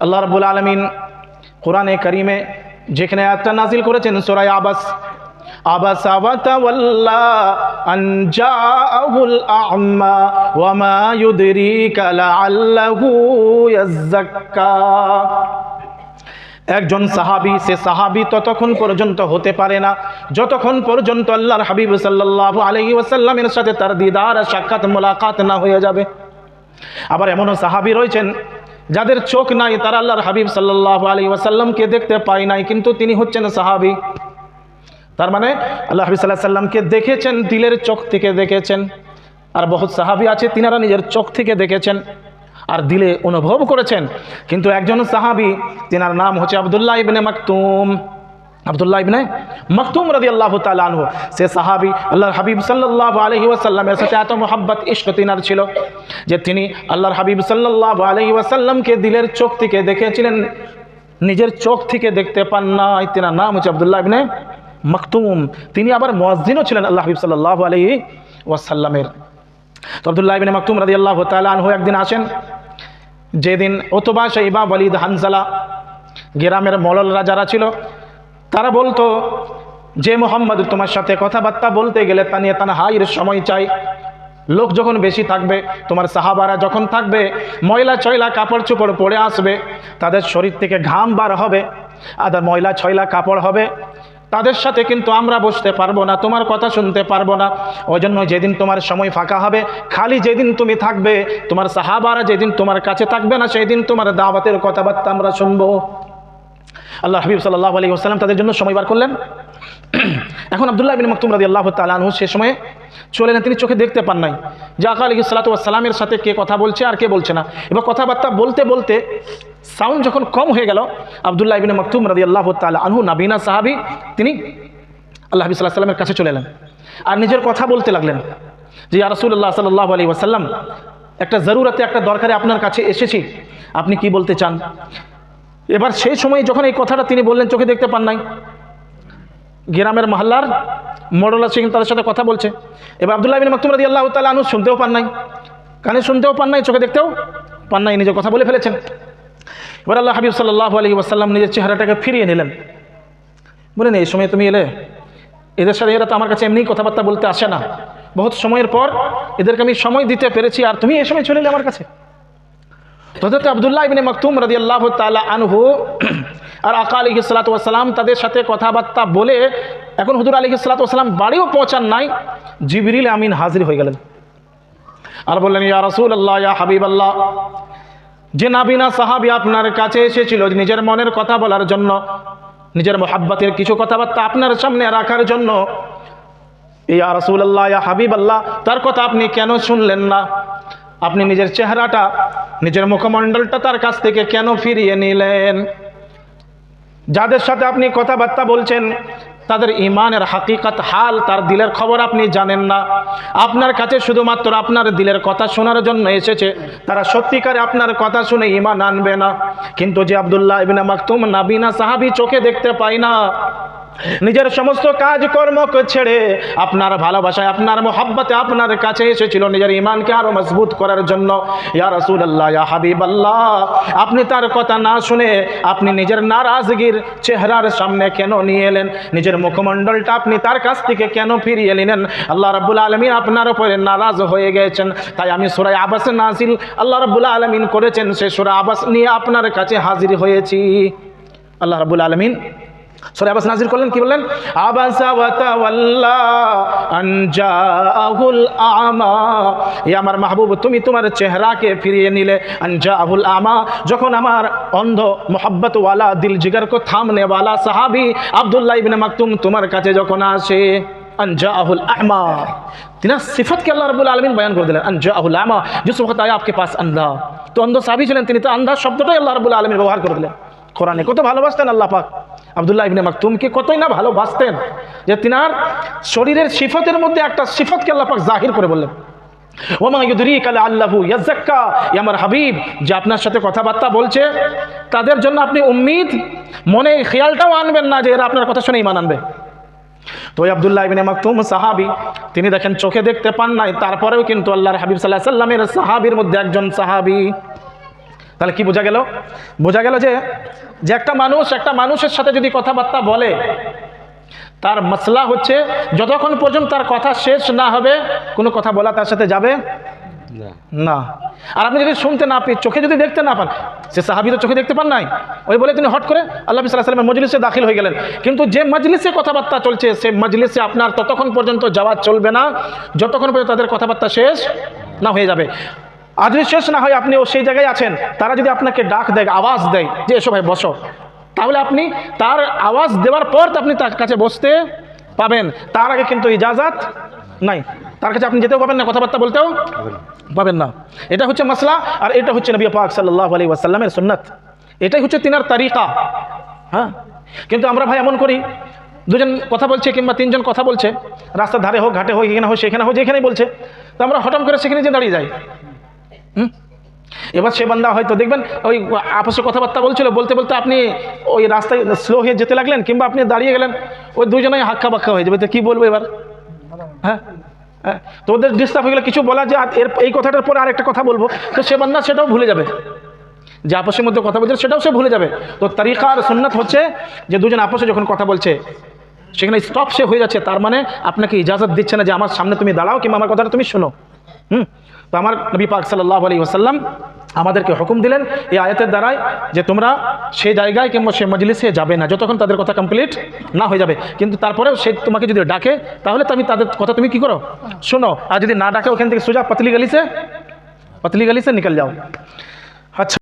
আল্লাহ রাব্বুল আলমিন কোরআনে করিমে যেখানে আয়াতটা নাজিল করেছেন সোরাই আবাস আবাস ইয়াযাক্কা একজন সাহাবি, সে সাহাবি ততক্ষণ পর্যন্ত হতে পারে না। যতক্ষণ পর্যন্ত আল্লাহর হাবিব সাল্লাল্লাহু আলাইহি ওয়াসাল্লামের সাথে তার দিদার সাক্ষাৎ, মোলাকাত না হয়ে যাবে। আবার এমনও সাহাবি রয়েছেন যাদের চোখ নাই তারা আল্লাহর হাবিব সাল্লাহ আলী ওয়াসাল্লামকে দেখতে পায় নাই, কিন্তু তিনি হচ্ছেন সাহাবি। তার মানে আল্লাহ হাবিব সাল্লাহ সাল্লামকে দেখেছেন, দিলের চোখ থেকে দেখেছেন। আর বহুত সাহাবি আছে, তিনারা নিজের চোখ থেকে দেখেছেন আর দিলে অনুভব করেছেন। কিন্তু একজন সাহাবি, তিনার নাম হচ্ছে আবদুল্লাহ ইবনে মাকতুম। আবদুল্লাহ ইবনে মাকতুম রাদি আল্লাহ তালু সে সাহাবি, আল্লাহর হাবিব সাল্লাহ আলহি ওয়াসাল্লামের সাথে এত মোহাব্বত ইস্ক তিনার ছিল যে তিনি আল্লাহর হাবিব সাল্লাহ আলহি ওয়াসাল্লামকে দিলের চোখ থেকে দেখেছিলেন, নিজের চোখ থেকে দেখতে পান নাই। তিনার নাম হচ্ছে আবদুল্লাহ ইবনে মাকতুম তিনি আবার মসজিদও ছিলেন আল্লাহ হাবিব সাল্লাহ আলহি ওয়াসাল্লামের। তো আবদুল্লাহ ইবিন মাকতুম রাদি আল্লাহ তালহু একদিন আসেন, যেদিন ওতবা সাইবা বলিদ হানজালা, গ্রামের মললরা যারা ছিল তারা বলতো, যে মোহাম্মদ তোমার সাথে কথাবার্তা বলতে গেলে তা নিয়ে তানা হাইয়ের সময় চাই। লোক যখন বেশি থাকবে, তোমার সাহাবারা যখন থাকবে, ময়লা ছয়লা কাপড় চোপড় পরে আসবে, তাদের শরীর থেকে ঘাম বার হবে আর ময়লা ছয়লা কাপড় হবে। তাদের সাথে কিন্তু আমরা বসতে পারব না, তোমার কথা শুনতে পারব না। ওই জন্য যেদিন তোমার সময় ফাঁকা হবে, খালি যেদিন তুমি থাকবে, তোমার সাহাবারা যেদিন তোমার কাছে থাকবে না সেই দিন তোমার দাওয়াতের কথাবার্তা আমরা শুনব। আল্লাহ হাবিব সাল্লাহ আলী আসসালাম তাদের জন্য সময় বার করলেন। এখন আবদুল্লাহ বিন মকতুম রাদি আল্লাহ তালু সে সময়ে চলে না তিনি চোখে দেখতে পান নাই। আকা আলী সালাতামের সাথে কে কথা বলছে আর কে বলছে না। এবার কথাবার্তা বলতে বলতে সাউন্ড যখন কম হয়ে গেল, আবদুল্লাহ ইবিন মকতুম রাদি আল্লাহ তাল নাবিনা সাহাবি, তিনি আল্লাহ হাবি সাল্লাহ সাল্লামের কাছে চলে এলেন। আর নিজের কথা বলতে লাগলেন যে রাসূলুল্লাহ সাল্লাহ আলী ওয়াসাল্লাম, একটা জরুরতে একটা দরকারে আপনার কাছে এসেছি। আপনি কি বলতে চান? এবার সেই সময় যখন এই কথাটা তিনি বললেন, চোখে দেখতে পান নাই। গ্রামের মহল্লার মডলা সিং তাদের সাথে কথা বলছে। এবার আবদুল্লাহ বিন মাকতুম রাদি আল্লাহ তালা আনু শুনতেও পান নাই। কানে শুনতেও পান নাই, চোখে দেখতেও পান নাই, নিজের কথা বলে ফেলেছেন। এবার আল্লাহ হাবিব সাল্লাহ আলী ওয়াসাল্লাম নিজের চেহারাটাকে ফিরিয়ে নিলেন। বলেন এই সময় তুমি এলে, এদের সাথে এরা তো আমার কাছে এমনি কথাবার্তা বলতে আসে না। বহুত সময়ের পর এদেরকে আমি সময় দিতে পেরেছি, আর তুমি এই সময় চলে এলে আমার কাছে? হজরত আবদুল্লাহ ইবিন মকতুম রাদি আল্লাহ তালা আনহু আর আকা আলী সালাতাম তাদের সাথে কথাবার্তা বলে এখন হুজুর আলী সালাতাম বাড়িও পৌঁছান নাই, জিবরিল আমিন হাজির হয়ে গেলেন। আর বললেন, ইয়া রসুল আল্লাহ ইয়া হাবিব আল্লাহ যে নাবিনা সাহাবি আপনার কাছে এসেছিল নিজের মনের কথা বলার জন্য, নিজের মোহাব্বতের কিছু কথাবার্তা আপনার সামনে রাখার জন্য, ইয়া রসুল আল্লাহ ইয়া হাবিব আল্লাহ তার কথা আপনি কেন শুনলেন না? আপনি নিজের চেহারাটা, নিজের মুখমণ্ডলটা তার কাছ থেকে কেন ফিরিয়ে নিলেন? যাদের সাথে আপনি কথাবার্তা বলছেন, তাদের ইমানের হাকিকত হাল, তার দিলের খবর আপনি জানেন না। আপনার কাছে শুধুমাত্র আপনার দিলের কথা শোনার জন্য এসেছে। তারা সত্যিকারে আপনার কথা শুনে ইমান আনবে না। কিন্তু যে আবদুল্লাহ ইবিনা মাকতুম নাবিনা সাহাবি চোখে দেখতে পায় না নিজের সমস্ত কাজকর্মকে ছেড়ে আপনার ভালোবাসায়, আপনার মোহাব্বতে আপনার কাছে এসেছিল নিজের ইমানকে আরও মজবুত করার জন্য। ইয়া রসুল আল্লাহ ইয়া হাবিব আল্লাহ আপনি তার কথা না শুনে আপনি নিজের নারাজগির চেহারার সামনে কেন নিয়ে এলেন? নিজের মুখমণ্ডলটা আপনি তার কাছ থেকে কেন ফিরিয়ে নিলেন? আল্লাহ রাব্বুল আলমিন আপনার উপরে নারাজ হয়ে গেছেন। তাই আমি সুরাই আবাস নাজিল আল্লাহ রাব্বুল আলমিন করেছেন। সে সুরা আবাস নিয়ে আপনার কাছে হাজির হয়েছি। আল্লাহ রাব্বুল আলমিন সরে, আবাস নাজির করলেন, কি বললেন? আমার মাহবুব, তুমি তোমার চেহারাকে ফিরিয়ে নিলে। আনজাআহুল আমা, যখন আমার অন্ধ মোহাব্বতওয়ালা দিল জিগার কো থামনে ওয়ালা সাহাবী আব্দুল্লাহ ইবনে মাকতুম তোমার কাছে যখন আসে বয়ান করে দিলেন আমা আয়া আপকে পাস তো অন্ধ তিনি, তো ব্যবহার করে দিলেন। ভালোবাসতেন আল্লাহ পাক। আবদুল্লাহ ইবনে মাকতুমকে কতই না ভালোবাসতেন যে তিনার শরীরের সিফতের মধ্যে একটা সিফতকে আল্লাহ পাক জাহির করে বললেন। ওমা ইউদরি কালে আল্লাহু ইয়াজ্জাক্কা আমার হাবিব, যে আপনার সাথে কথাবার্তা বলছে, তাদের জন্য আপনি উম্মিদ, মনে খেয়ালটাও আনবেন না যে এরা আপনার কথা শুনে ইমান আনবে। তো ওই আবদুল্লাহ ইবিনে মাকতুম সাহাবি, তিনি দেখেন চোখে দেখতে পান নাই, তারপরেও কিন্তু আল্লাহর হাবিব সাল্লাহ সাল্লামের সাহাবির মধ্যে একজন সাহাবি তাহলে কি বোঝা গেল? বোঝা গেল যে যে একটা মানুষ একটা মানুষের সাথে যদি কথাবার্তা বলে তার মশলা হচ্ছে যতক্ষণ পর্যন্ত তার কথা শেষ না হবে কোনো কথা বলা তার সাথে যাবে? না। আর আপনি যদি শুনতে না পেয়ে চোখে যদি দেখতে না পান সে সাহাবি তো চোখে দেখতে পান নাই? ওই বলে তিনি হট করে আল্লাহ সাল্লামের মজলিসে দাখিল হয়ে গেলেন। কিন্তু যে মজলিসে কথাবার্তা চলছে সে মজলিসে আপনার ততক্ষণ পর্যন্ত যাওয়া চলবে না যতক্ষণ পর্যন্ত তাদের কথাবার্তা শেষ না হয়ে যাবে। আজ যদি শেষ না হয় আপনি ও সেই জায়গায় আছেন, তারা যদি আপনাকে ডাক দেয়, আওয়াজ দেয় যে, এসো ভাই, বসো। তাহলে আপনি তার আওয়াজ দেওয়ার পর আপনি তার কাছে বসতে পাবেন। তার আগে কিন্তু ইজাজাত নাই। তার কাছে আপনি যেতেও পাবেন না, কথাবার্তা বলতেও পাবেন না। এটা হচ্ছে মশলা আর এটা হচ্ছে নবী পাক সাল্লাহ আলী ওয়াসাল্লামের সুন্নাত। এটাই হচ্ছে তিনার তারিকা। হ্যাঁ? কিন্তু আমরা ভাই এমন করি, দুজন কথা বলছে কিংবা তিনজন কথা বলছে, রাস্তার ধারে হোক, ঘাটে হোক, এখানে হোক, সেখানে হোক, যেখানেই বলছে, তো আমরা হঠাৎ করে সেখানে যে দাঁড়িয়ে যাই। হুম? এবার সে বান্দা হয়তো দেখবেন, ওই আপসে কথাবার্তা বলছিল, বলতে বলতে আপনি ওই রাস্তায় স্লো হয়ে যেতে লাগলেন, কিংবা আপনি দাঁড়িয়ে গেলেন, ওই দুজনেই হাক্কা বাক্কা হয়ে যাবে। তো কী বলব এবার? হ্যাঁ? হ্যাঁ? ডিস্টার্ব হয়ে গেলে কিছু বলা যে এর, এই কথাটার পরে আরেকটা কথা বলব। তো সে বান্দা সেটাও ভুলে যাবে। যে আপসের মধ্যে কথা বলছে, সেটাও সে ভুলে যাবে। তো তারিকা আর সুন্নাত হচ্ছে যে দুজন আপসে যখন কথা বলছে, সেখানে স্টপ সে হয়ে যাচ্ছে। তার মানে আপনাকে ইজাজত দিচ্ছে না যে আমার সামনে তুমি দাঁড়াও, কিংবা আমার কথাটা তুমি শোনো। হুম? তো আমার নবী পাক সাল্লাহ আলী ওসাল্লাম আমাদেরকে হুকুম দিলেন এই আয়াতের দ্বারাই যে তোমরা সেই জায়গায় কিংবা সে মজলিসে যাবে না, যতক্ষণ তাদের কথা কমপ্লিট না হয়ে যাবে। কিন্তু তারপরেও সে তোমাকে যদি ডাকে, তাহলে তুমি তাদের কথা তুমি কি করো? শোনো, আর যদি না ডাকে, ওখান থেকে সোজা পাতলি গালিসে পাতলি পতলি গলি সে নিকল যাও। আচ্ছা।